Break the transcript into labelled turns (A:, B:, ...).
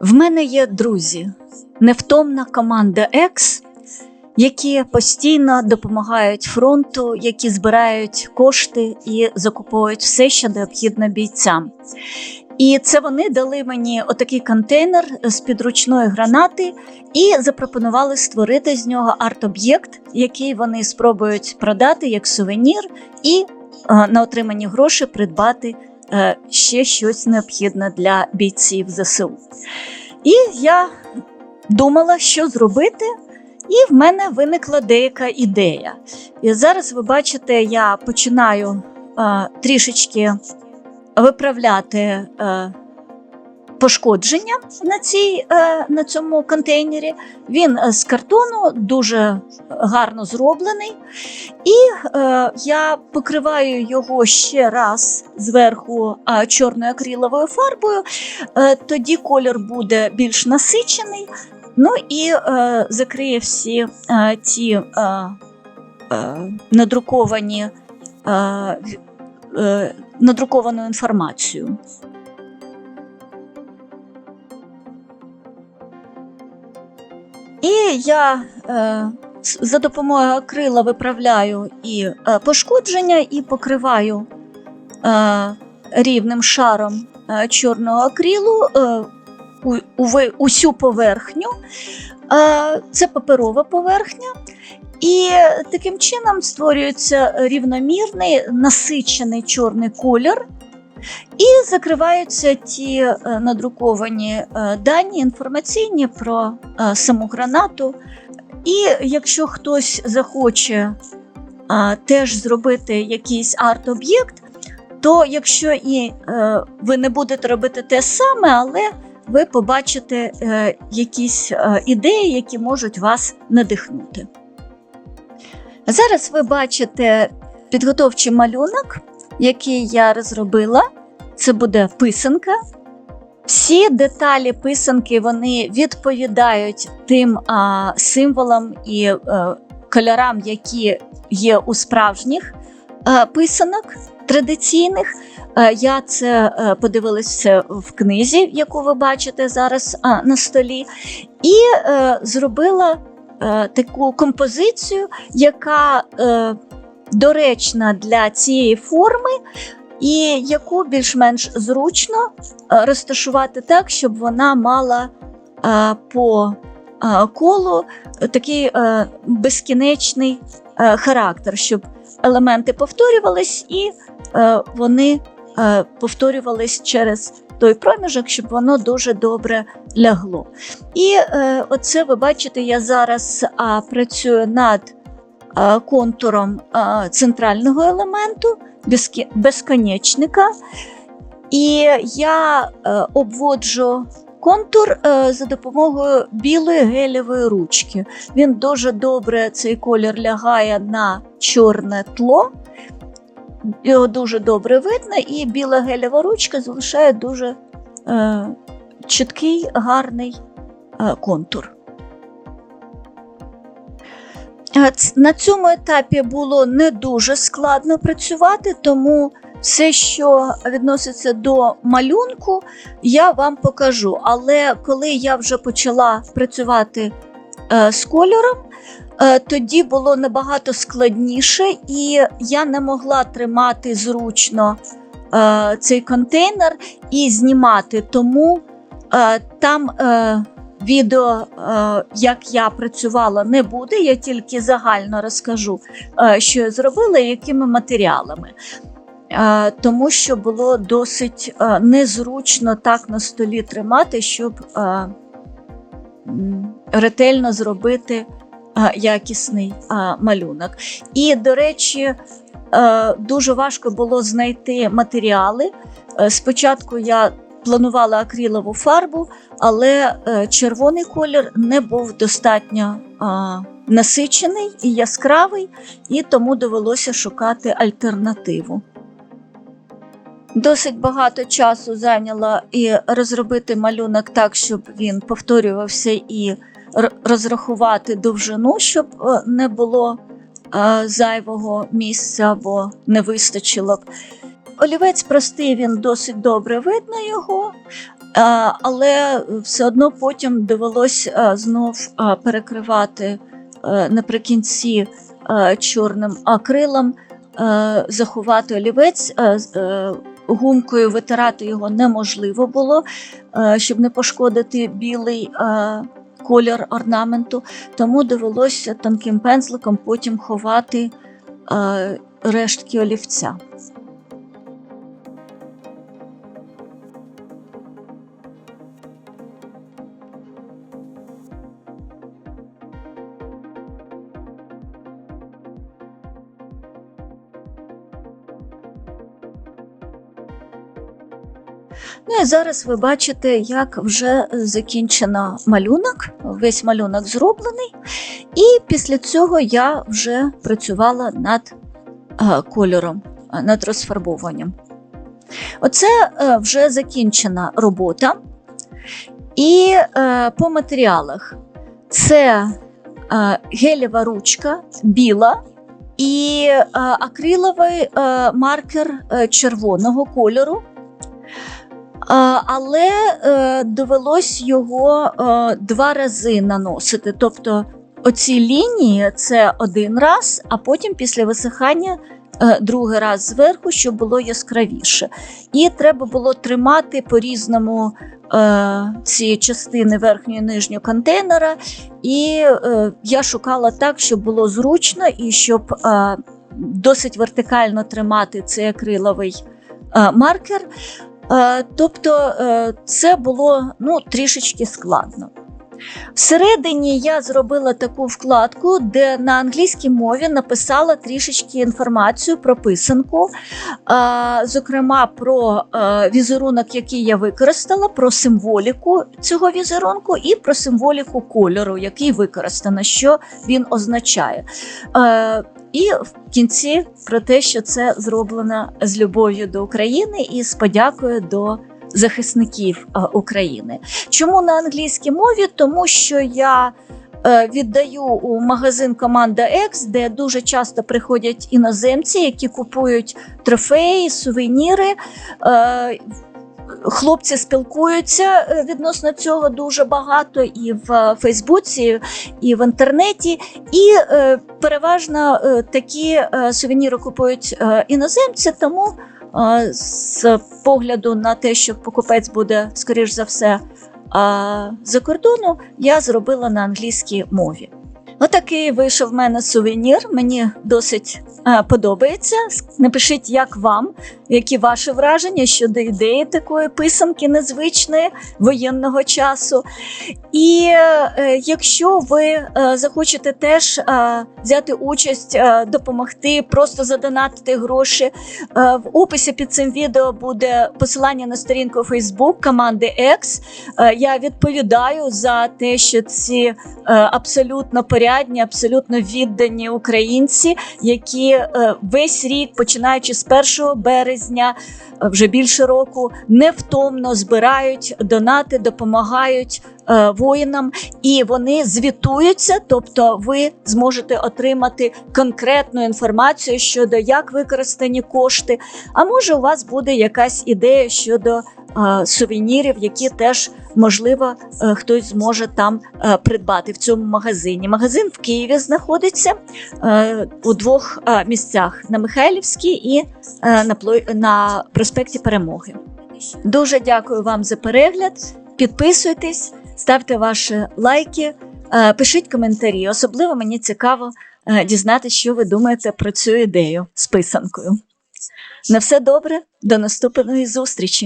A: В мене є друзі, невтомна команда Екс, які постійно допомагають фронту, які збирають кошти і закуповують все, що необхідно бійцям. І це вони дали мені отакий контейнер з підручної гранати і запропонували створити з нього арт-об'єкт, який вони спробують продати як сувенір, і е, на отримані гроші придбати ще щось необхідне для бійців ЗСУ. І я думала, що зробити, і в мене виникла деяка ідея. І зараз ви бачите, я починаю е, трішечки виправляти е, пошкодження на, цій, е, на цьому контейнері. Він е, з картону дуже гарно зроблений. І е, я покриваю його ще раз зверху чорною акриловою фарбою, тоді колір буде більш насичений. Ну і закриє всі е, ті е, надруковані. Надруковану інформацію. Я е, за допомогою акрила виправляю і е, пошкодження, і покриваю е, рівним шаром е, чорного акрилу е, у, уви- усю поверхню. Е, це паперова поверхня. І таким чином створюється рівномірний насичений чорний колір, і закриваються ті е, надруковані е, дані інформаційні про е, саму гранату. І якщо хтось захоче теж зробити якийсь арт-об'єкт, то якщо і ви не будете робити те саме, але ви побачите якісь ідеї, які можуть вас надихнути. Зараз ви бачите підготовчий малюнок, який я розробила. Це буде писанка. Всі деталі писанки вони відповідають тим а, символам і е, кольорам, які є у справжніх е, писанок традиційних. Е, я це подивилась все в книзі, яку ви бачите зараз а, на столі, і е, зробила е, таку композицію, яка е, доречна для цієї форми, і яку більш-менш зручно е, розташувати так, щоб вона мала е, по е, колу такий безкінечний характер, щоб елементи повторювались і вони повторювались через той проміжок, щоб воно дуже добре лягло. І е, оце ви бачите, я зараз а, працюю над контуром центрального елементу, безконечника. І я е, обводжу контур е, за допомогою білої гелєвої ручки. Він дуже добре цей колір лягає на чорне тло. Його дуже добре видно, і біла гелєва ручка залишає дуже е, чіткий, гарний е, контур. Е, На цьому етапі було не дуже складно працювати, тому все, що відноситься до малюнку, я вам покажу. Але коли я вже почала працювати е, з кольором, е, тоді було набагато складніше, і я не могла тримати зручно цей контейнер і знімати. Тому там відео, е, як я працювала, не буде. Я тільки загально розкажу, е, що я зробила і якими матеріалами. Е, Тому що було досить незручно так на столі тримати, щоб ретельно зробити якісний малюнок. І, до речі, дуже важко було знайти матеріали. Спочатку я планувала акрилову фарбу, але е, червоний колір не був достатньо насичений і яскравий, і тому довелося шукати альтернативу. Досить багато часу зайняло і розробити малюнок так, щоб він повторювався і розрахувати довжину, щоб е, не було е, зайвого місця або не вистачило б. Олівець простий, він досить добре видно його. Але все одно потім довелось е, знов перекривати наприкінці чорним акрилом, заховати олівець. Гумкою витирати його неможливо було, щоб не пошкодити білий колір орнаменту, тому довелося тонким пензликом потім ховати рештки олівця. Ну і зараз ви бачите, як вже закінчено малюнок. Весь малюнок зроблений. І після цього я вже працювала над е, кольором, е, над розфарбовуванням. Оце е, вже закінчена робота. І по матеріалах це гелєва ручка біла і акриловий маркер червоного кольору. Але е, довелось його е, два рази наносити. Тобто оці лінії це один раз, а потім після висихання е, другий раз зверху, щоб було яскравіше. І треба було тримати по-різному е, ці частини верхнього і нижнього контейнера. І е, я шукала так, щоб було зручно і щоб е, досить вертикально тримати цей акриловий е, маркер. Е, Тобто е, це було ну, трішечки складно. Всередині я зробила таку вкладку, де на англійській мові написала трішечки інформацію про писанку, зокрема про е, візерунок, який я використала, про символіку цього візерунку і про символіку кольору, який використано, що він означає. Е, І в кінці про те, що це зроблено з любов'ю до України і з подякою до захисників е, України. Чому на англійській мові? Тому що я е, віддаю у магазин Команда X, де дуже часто приходять іноземці, які купують трофеї, сувеніри. Е, Хлопці спілкуються відносно цього дуже багато і в Фейсбуці, і в інтернеті. І переважно такі сувеніри купують іноземці, тому з погляду на те, що покупець буде, скоріш за все, за кордону, я зробила на англійській мові. Отакий вийшов в мене сувенір. Мені досить подобається. Напишіть, як вам, які ваші враження щодо ідеї такої писанки незвичної воєнного часу. І е, якщо ви е, захочете теж е, взяти участь, е, допомогти, просто задонатити гроші, е, в описі під цим відео буде посилання на сторінку Facebook команди X. Е, я відповідаю за те, що ці е, абсолютно порядні, абсолютно віддані українці, які е, весь рік, починаючи з 1 березня, е, вже більше року, невтомно збирають донати, допомагають е, воїнам, і вони звітуються. Тобто, ви зможете отримати конкретну інформацію щодо як використані кошти. А може, у вас буде якась ідея щодо сувенірів, які теж можливо е, хтось зможе там е, придбати в цьому магазині. Магазин в Києві знаходиться е, у двох е, місцях: на Михайлівській і е, на, проспекті Перемоги. Дуже дякую вам за перегляд. Підписуйтесь, ставте ваші лайки, е, пишіть коментарі. Особливо мені цікаво е, дізнатися, що ви думаєте про цю ідею з писанкою. На все добре, до наступної зустрічі!